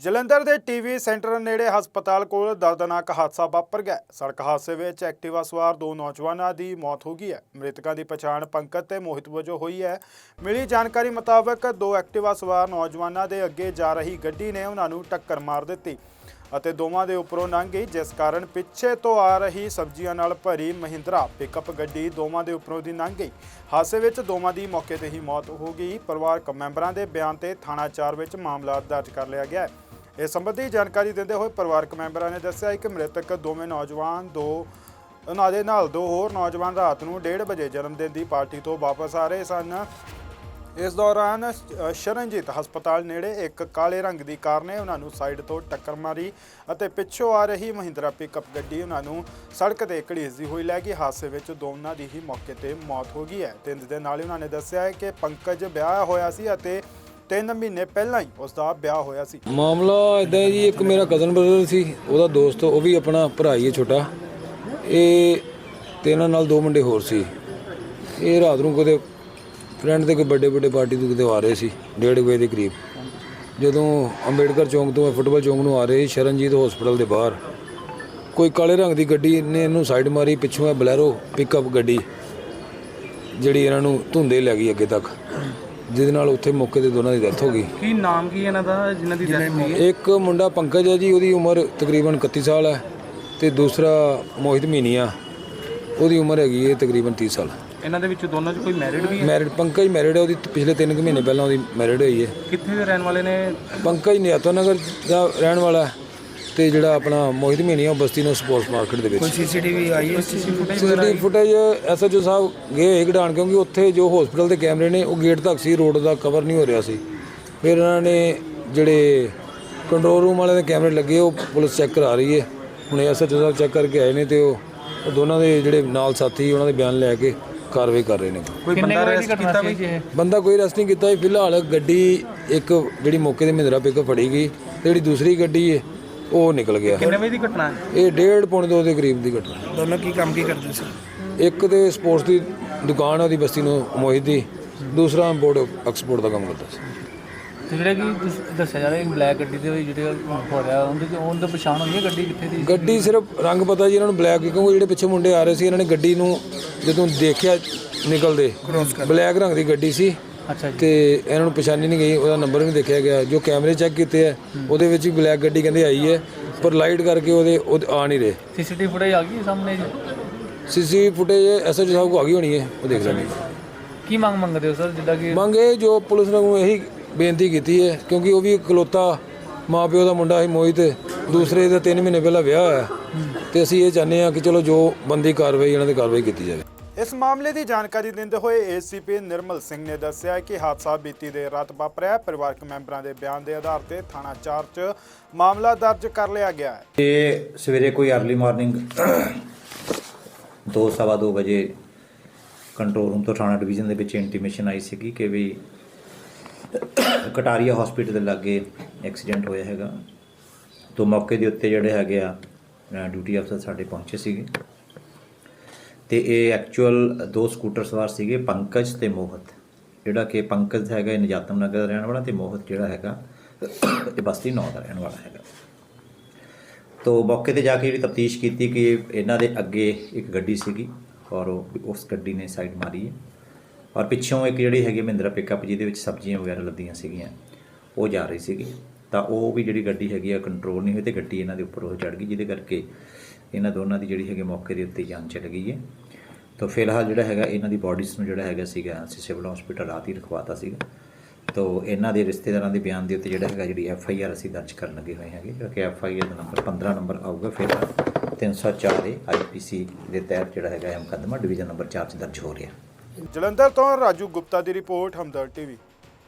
ਜਲੰਧਰ ਦੇ TV centre ਨੇੜੇ ਹਸਪਤਾਲ ਕੋਲ ਦਰਦਨਾਕ ਹਾਦਸਾ ਵਾਪਰ ਗਿਆ ਸੜਕ ਹਾਦਸੇ ਵਿੱਚ ਐਕਟਿਵਾ ਸਵਾਰ ਦੋ ਨੌਜਵਾਨਾਂ ਦੀ ਮੌਤ ਹੋ ਗਈ ਹੈ। ਮ੍ਰਿਤਕਾਂ ਦੀ ਪਛਾਣ ਪੰਕਜ ਤੇ ਮੋਹਿਤ ਵਜੋਂ ਹੋਈ ਹੈ। ਮਿਲੀ ਜਾਣਕਾਰੀ ਮੁਤਾਬਕ ਦੋ ਐਕਟਿਵਾ ਸਵਾਰ ਨੌਜਵਾਨਾਂ ਦੇ ਅੱਗੇ ਜਾ ਰਹੀ ਗੱਡੀ ਨੇ ਉਹਨਾਂ ਨੂੰ ਟੱਕਰ ਮਾਰ ਦਿੱਤੀ ਅਤੇ ਦੋਵਾਂ ਦੇ ਉੱਪਰੋਂ ਲੰਘ ਗਈ, ਜਿਸ ਕਾਰਨ ਪਿੱਛੇ ਤੋਂ ਆ ਰਹੀ ਸਬਜ਼ੀਆਂ ਨਾਲ ਭਰੀ ਮਹਿੰਦਰਾ ਪਿਕਅਪ ਗੱਡੀ ਦੋਵਾਂ ਦੇ ਉੱਪਰੋਂ ਦੀ ਲੰਘ ਗਈ। ਹਾਦਸੇ ਵਿੱਚ ਦੋਵਾਂ ਦੀ ਮੌਕੇ ਤੇ ਹੀ ਮੌਤ ਹੋ ਗਈ। ਪਰਿਵਾਰਕ ਮੈਂਬਰਾਂ ਦੇ ਬਿਆਨ ਤੇ ਥਾਣਾ 4 ਵਿੱਚ ਮਾਮਲਾ ਦਰਜ ਕਰ ਲਿਆ ਗਿਆ ਹੈ। ਇਸ ਸੰਬੰਧੀ ਜਾਣਕਾਰੀ ਦਿੰਦੇ ਹੋਏ ਪਰਿਵਾਰਕ ਮੈਂਬਰਾਂ ਨੇ ਦੱਸਿਆ ਕਿ ਮ੍ਰਿਤਕ ਦੋਵੇਂ ਨੌਜਵਾਨ ਦੋ, ਉਹਨਾਂ ਦੇ ਨਾਲ ਦੋ ਹੋਰ ਨੌਜਵਾਨ ਰਾਤ ਨੂੰ 1:30 ਵਜੇ ਜਨਮ ਦਿਨ ਦੀ ਪਾਰਟੀ ਤੋਂ ਵਾਪਸ ਆ ਰਹੇ ਸਨ। ਇਸ ਦੌਰਾਨ ਸ਼ਰਨਜੀਤ ਹਸਪਤਾਲ ਨੇੜੇ ਇੱਕ ਕਾਲੇ ਰੰਗ ਦੀ ਕਾਰ ਨੇ ਉਹਨਾਂ ਨੂੰ ਸਾਈਡ ਤੋਂ ਟੱਕਰ ਮਾਰੀ ਅਤੇ ਪਿੱਛੋਂ ਆ ਰਹੀ ਮਹਿੰਦਰਾ ਪਿਕਅਪ ਗੱਡੀ ਉਹਨਾਂ ਨੂੰ ਸੜਕ ਤੇ ਘੜੀਸਦੀ ਹੋਈ ਲੈ ਗਈ। ਹਾਦਸੇ ਵਿੱਚ ਦੋਨਾਂ ਦੀ ਹੀ ਮੌਕੇ ਤੇ ਮੌਤ ਹੋ ਗਈ ਹੈ। ਤੇ ਇਸ ਦੇ ਨਾਲ ਹੀ ਉਹਨਾਂ ਨੇ ਦੱਸਿਆ ਹੈ ਕਿ ਪੰਕਜ ਵਿਆਹ ਹੋਇਆ ਸੀ ਅਤੇ 3 ਮਹੀਨੇ ਪਹਿਲਾਂ ਹੀ ਉਸ ਦਾ ਵਿਆਹ ਹੋਇਆ ਸੀ। ਮਾਮਲਾ ਇਦਾਂ ਜੀ, ਇੱਕ ਮੇਰਾ ਕਜ਼ਨ ਬ੍ਰਦਰ ਸੀ, ਉਹਦਾ ਦੋਸਤ, ਉਹ ਵੀ ਆਪਣਾ ਭਰਾ ਹੀ ਹੈ ਛੋਟਾ। ਇਹ ਤੇ ਇਹਨਾਂ ਨਾਲ ਦੋ ਮੁੰਡੇ ਹੋਰ ਸੀ। ਇਹ ਰਾਤ ਨੂੰ ਕਦੇ ਫਰੈਂਡ ਦੇ ਕੋਈ ਵੱਡੇ ਵੱਡੇ ਪਾਰਟੀ ਤੋਂ ਕਿਤੇ ਆ ਰਹੇ ਸੀ, ਡੇਢ ਵਜੇ ਦੇ ਕਰੀਬ। ਜਦੋਂ ਅੰਬੇਡਕਰ ਚੌਂਕ ਤੋਂ ਫੁੱਟਬਾਲ ਚੌਂਕ ਨੂੰ ਆ ਰਹੇ ਸੀ, ਸ਼ਰਨਜੀਤ ਹਸਪੀਟਲ ਦੇ ਬਾਹਰ। ਕੋਈ ਕਾਲੇ ਰੰਗ ਦੀ ਗੱਡੀ ਨੇ ਇਹਨੂੰ ਸਾਈਡ ਮਾਰੀ, ਪਿੱਛੋਂ ਇਹ ਬਲੈਰੋ ਪਿਕਅਪ ਗੱਡੀ, ਜਿਹੜੀ ਇਹਨਾਂ ਨੂੰ ਧੁੰਦੇ ਲੈ ਗਈ ਅੱਗੇ ਤੱਕ। ਜਿਹਦੇ ਨਾਲ ਉੱਥੇ ਮੌਕੇ ਤੇ ਦੋਨਾਂ ਦੀ ਡੈਥ ਹੋ ਗਈ। ਕੀ ਨਾਮ ਕੀ ਇਹਨਾਂ ਦਾ ਜਿਨ੍ਹਾਂ ਦੀ ਡੈਥ ਹੋਈ ਹੈ? ਇੱਕ ਮੁੰਡਾ ਪੰਕਜ ਹੈ ਜੀ ਉਹਦੀ ਉਮਰ ਤਕਰੀਬਨ 31 ਸਾਲ ਹੈ ਤੇ ਦੂਸਰਾ ਮੋਹਿਤ ਮੀਨੀਆ ਉਹਦੀ ਉਮਰ ਹੈਗੀ ਹੈ ਤਕਰੀਬਨ 30 ਸਾਲ। ਇਹਨਾਂ ਦੇ ਵਿੱਚ ਦੋਨਾਂ 'ਚ ਕੋਈ ਮੈਰਿਡ ਵੀ ਹੈ? ਮੈਰਿਡ ਪੰਕਜ ਮੈਰਿਡ ਹੈ ਉਹਦੀ ਪਿਛਲੇ 3 ਮਹੀਨੇ ਪਹਿਲਾਂ ਉਹਦੀ ਮੈਰਿਡ ਹੋਈ ਹੈ। ਕਿੱਥੇ ਦੇ ਰਹਿਣ ਵਾਲੇ ਨੇ? ਪੰਕਜ ਨਿਆਤੋ ਨਗਰ ਦਾ ਰਹਿਣ ਵਾਲਾ ਹੈ। ਤੇ ਜਿਹੜਾ ਆਪਣਾ ਮੋਹਿਤ ਮੀਨੀਆ ਉਹ ਬਸਤੀ ਨੂੰ ਸਪੋਰਟਸ ਮਾਰਕੀਟ ਦੇ ਵਿੱਚ। ਸੀਸੀਟੀਵੀ ਆਈ ਹੈ? ਸੀਸੀਟੀਵੀ ਫੁਟੇਜ ਐਸਐਚਓ ਸਾਹਿਬ ਗਏ ਹੋਏ ਕਢਾਣ ਕਿਉਂਕਿ ਉੱਥੇ ਜੋ ਹਸਪੀਟਲ ਦੇ ਕੈਮਰੇ ਨੇ ਉਹ ਗੇਟ ਤੱਕ ਸੀ ਰੋਡ ਦਾ ਕਵਰ ਨਹੀਂ ਹੋ ਰਿਹਾ ਸੀ। ਫਿਰ ਇਹਨਾਂ ਨੇ ਜਿਹੜੇ ਕੰਟਰੋਲ ਰੂਮ ਵਾਲੇ ਦੇ ਕੈਮਰੇ ਲੱਗੇ ਉਹ ਪੁਲਿਸ ਚੈੱਕ ਕਰਾ ਰਹੀ ਹੈ। ਹੁਣ ਐਸਐਚਓ ਸਾਹਿਬ ਚੈੱਕ ਕਰਕੇ ਆਏ ਨੇ ਤੇ ਉਹ ਉਹ ਦੋਨਾਂ ਦੇ ਜਿਹੜੇ ਨਾਲ ਸਾਥੀ ਉਹਨਾਂ ਦੇ ਬਿਆਨ ਲੈ ਕੇ ਕਾਰਵਾਈ ਕਰ ਰਹੇ ਨੇ। ਕੋਈ ਬੰਦਾ ਅਰੈਸਟ ਕੀਤਾ ਵੀ ਬੰਦਾ ਕੋਈ ਅਰੈਸਟ ਨਹੀਂ ਕੀਤਾ ਫਿਲਹਾਲ ਗੱਡੀ ਇੱਕ ਜਿਹੜੀ ਮੌਕੇ ਤੇ ਮਹਿੰਦਰਾ ਪਿਕ ਫੜੀ ਗਈ। ਤੇ ਜਿਹੜੀ ਦੂਸਰੀ ਗੱਡੀ ਹੈ ਉਹ ਨਿਕਲ ਗਿਆ। ਕਿੰਨੇ ਵਜੇ ਦੀ ਘਟਨਾ ਹੈ? ਇਹ ਡੇਢ ਪੌਣੇ ਦੋ ਦੇ ਕਰੀਬ ਦੀ ਘਟਨਾ। ਹੈ। ਦੋਨੋਂ ਕੀ ਕੰਮ ਕੀ ਕਰਦੇ ਸੀ? ਇੱਕ ਤੇ ਸਪੋਰਟਸ ਦੀ ਦੁਕਾਨ ਆ ਉਹਦੀ ਬਸਤੀ ਨੂੰ ਮੋਹਿਤ ਦੀ। ਦੂਸਰਾ ਇੰਪੋਰਟ ਐਕਸਪੋਰਟ ਦਾ ਕੰਮ ਕਰਦਾ ਸੀ। ਤੇ ਜਿਹੜੇ ਕਿ ਤੁਸੀਂ ਦੱਸਿਆ ਜਾ ਰਿਹਾ ਕਿ ਬਲੈਕ ਗੱਡੀ ਦੇ ਜਿਹੜੇ ਹੋ ਰਿਹਾ ਉਹਦੇ ਚ ਉਹਨਾਂ ਦੀ ਪਛਾਣ ਹੋਈ ਹੈ ਗੱਡੀ ਕਿੱਥੇ ਦੀ ਗੱਡੀ ਸਿਰਫ ਰੰਗ ਪਤਾ ਜੀ ਇਹਨਾਂ ਨੂੰ ਬਲੈਕ ਕਿਉਂਕਿ ਜਿਹੜੇ ਪਿੱਛੇ ਮੁੰਡੇ ਆ ਰਹੇ ਸੀ ਇਹਨਾਂ ਨੇ ਗੱਡੀ ਨੂੰ ਜਦੋਂ ਦੇਖਿਆ ਨਿਕਲਦੇ ਬਲੈਕ ਰੰਗ ਦੀ ਗੱਡੀ ਸੀ। ਅੱਛਾ ਜੀ। ਤੇ ਇਹਨਾਂ ਨੂੰ ਪਛਾਣੀ ਨਹੀਂ ਗਈ ਉਹਦਾ ਨੰਬਰ ਵੀ ਨਹੀਂ ਦੇਖਿਆ ਗਿਆ ਜੋ ਕੈਮਰੇ ਚੈੱਕ ਕੀਤੇ ਆ ਉਹਦੇ ਵਿੱਚ ਵੀ ਬਲੈਕ ਗੱਡੀ ਕਹਿੰਦੇ ਆਈ ਹੈ ਪਰ ਲਾਈਟ ਕਰਕੇ ਉਹਦੇ ਉਹ ਆ ਨਹੀਂ ਰਹੇ। ਸੀਸੀਟੀਵੀ ਫੁਟੇਜ ਆ ਗਈ ਹੈ ਸਾਹਮਣੇ ਜੀ? ਸੀਸੀ ਫੁਟੇਜ ਐਸਐਚ ਸਾਹਿਬ ਕੋ ਆ ਗਈ ਹੋਣੀ ਹੈ ਉਹ ਦੇਖ ਲੈਣਗੇ ਕੀ ਮੰਗ ਮੰਗਦੇ ਹੋ ਸਰ ਜਿੱਦਾਂ ਕਿ ਮੰਗ ਜੋ ਪੁਲਿਸ ਨੂੰ ਇਹੀ ਬੇਨਤੀ ਕੀਤੀ ਹੈ ਕਿਉਂਕਿ ਉਹ ਵੀ ਇਕਲੌਤਾ ਮਾਪਿਓ ਦਾ ਮੁੰਡਾ ਸੀ ਮੋਹਿਤ ਦੂਸਰੇ ਦਾ 3 ਮਹੀਨੇ ਪਹਿਲਾਂ ਵਿਆਹ ਹੋਇਆ। ਤੇ ਅਸੀਂ ਇਹ ਚਾਹੁੰਦੇ ਹਾਂ ਕਿ ਚਲੋ ਜੋ ਬੰਦੀ ਕਾਰਵਾਈ ਇਹਨਾਂ ਤੇ ਕਾਰਵਾਈ ਕੀਤੀ ਜਾਵੇ। ਇਸ ਮਾਮਲੇ ਦੀ ਜਾਣਕਾਰੀ ਦਿੰਦੇ ਹੋਏ ਏਸੀਪੀ ਨਿਰਮਲ ਸਿੰਘ ਨੇ ਦੱਸਿਆ ਕਿ ਹਾਦਸਾ ਬੀਤੀ ਦੇਰ ਰਾਤ ਵਾਪਰਿਆ ਪਰਿਵਾਰਕ ਮੈਂਬਰਾਂ ਦੇ ਬਿਆਨ ਦੇ ਆਧਾਰ ਤੇ ਥਾਣਾ 4 'ਚ ਮਾਮਲਾ ਦਰਜ ਕਰ ਲਿਆ ਗਿਆ ਹੈ। ਇਹ ਸਵੇਰੇ ਕੋਈ ਅਰਲੀ ਮਾਰਨਿੰਗ ਦੋ ਸਵਾ ਦੋ ਵਜੇ ਕੰਟਰੋਲ ਰੂਮ ਤੋਂ ਥਾਣਾ ਡਿਵੀਜ਼ਨ ਦੇ ਵਿੱਚ ਇੰਟੀਮੇਸ਼ਨ ਆਈ ਸੀਗੀ ਕਿ ਵੀ ਕਟਾਰੀਆ ਹਸਪੀਟਲ ਦੇ ਲਾਗੇ ਐਕਸੀਡੈਂਟ ਹੋਇਆ ਹੈਗਾ। ਤੋਂ ਮੌਕੇ ਦੇ ਉੱਤੇ ਜਿਹੜੇ ਹੈਗੇ ਆ ਡਿਊਟੀ ਅਫਸਰ ਸਾਡੇ ਪਹੁੰਚੇ ਸੀਗੇ। ਤੇ ਇਹ ਐਕਚੁਅਲ ਦੋ ਸਕੂਟਰ ਸਵਾਰ ਸੀਗੇ, ਪੰਕਜ ਤੇ ਮੋਹਤ। ਜਿਹੜਾ ਕਿ ਪੰਕਜ ਹੈਗਾ, ਇਹ ਨਜਾਤਮ ਨਗਰ ਦਾ ਰਹਿਣ ਵਾਲਾ ਤੇ ਮੋਹਤ ਜਿਹੜਾ ਹੈਗਾ, ਇਹ ਬਸਤੀ ਨੌ ਦਾ ਰਹਿਣ ਵਾਲਾ ਹੈਗਾ। ਤੋ ਮੌਕੇ ਤੇ ਜਾ ਕੇ ਜਿਹੜੀ ਤਫਤੀਸ਼ ਕੀਤੀ ਕਿ ਇਹਨਾਂ ਦੇ ਅੱਗੇ ਇੱਕ ਗੱਡੀ ਸੀਗੀ ਔਰ ਉਹ- ਉਸ ਗੱਡੀ ਨੇ ਸਾਈਡ ਮਾਰੀ ਹੈ। ਔਰ ਪਿੱਛੋਂ ਇੱਕ ਜਿਹੜੀ ਹੈਗੀ ਮਹਿੰਦਰਾ ਪਿਕਅਪ ਜਿਹਦੇ ਵਿੱਚ ਸਬਜ਼ੀਆਂ ਵਗੈਰਾ ਲੱਦੀਆਂ ਸੀਗੀਆਂ, ਉਹ ਜਾ ਰਹੀ ਸੀਗੀ। ਤਾਂ ਉਹ ਵੀ ਜਿਹੜੀ ਗੱਡੀ ਹੈਗੀ ਆ ਕੰਟਰੋਲ ਨਹੀਂ ਹੋਈ ਤੇ ਗੱਡੀ ਇਹਨਾਂ ਦੇ ਉੱਪਰ ਉਹ ਚੜ ਗਈ, ਜਿਹਦੇ ਕਰਕੇ ਇਹਨਾਂ ਦੋਨਾਂ ਦੀ ਜਿਹੜੀ ਹੈਗੀ ਮੌਕੇ ਦੇ ਉੱਤੇ ਜਾਨ ਚਲ ਗਈ ਹੈ। ਤਾਂ ਫਿਲਹਾਲ ਜਿਹੜਾ ਹੈਗਾ, ਇਹਨਾਂ ਦੀ ਬਾਡੀਜ਼ ਨੂੰ ਜਿਹੜਾ ਹੈਗਾ ਸੀਗਾ, ਅਸੀਂ ਸਿਵਲ ਹਸਪੀਟਲ ਰਾਤ ਹੀ ਰਖਵਾਤਾ ਸੀਗਾ। ਤੋ ਇਹਨਾਂ ਦੇ ਰਿਸ਼ਤੇਦਾਰਾਂ ਦੇ ਬਿਆਨ ਦੇ ਉੱਤੇ ਜਿਹੜਾ ਹੈਗਾ, ਜਿਹੜੀ ਐਫ ਆਈ ਆਰ ਅਸੀਂ ਦਰਜ ਕਰਨ ਲੱਗੇ ਹੋਏ ਹੈਗੇ ਜਿਹੜਾ ਕਿ ਐਫ ਆਈ ਆਰ ਦਾ ਨੰਬਰ 15 ਨੰਬਰ ਆਊਗਾ ਫਿਰ 304 ਦੇ ਆਈ ਪੀ ਸੀ ਦੇ ਤਹਿਤ ਜਿਹੜਾ ਹੈਗਾ ਇਹ ਮੁਕੱਦਮਾ ਡਿਵੀਜ਼ਨ ਨੰਬਰ 4 'ਚ ਦਰਜ ਹੋ ਰਿਹਾ। ਜਲੰਧਰ ਤੋਂ ਰਾਜੂ ਗੁਪਤਾ ਦੀ ਰਿਪੋਰਟ ਹਮਦਰ ਟੀਵੀ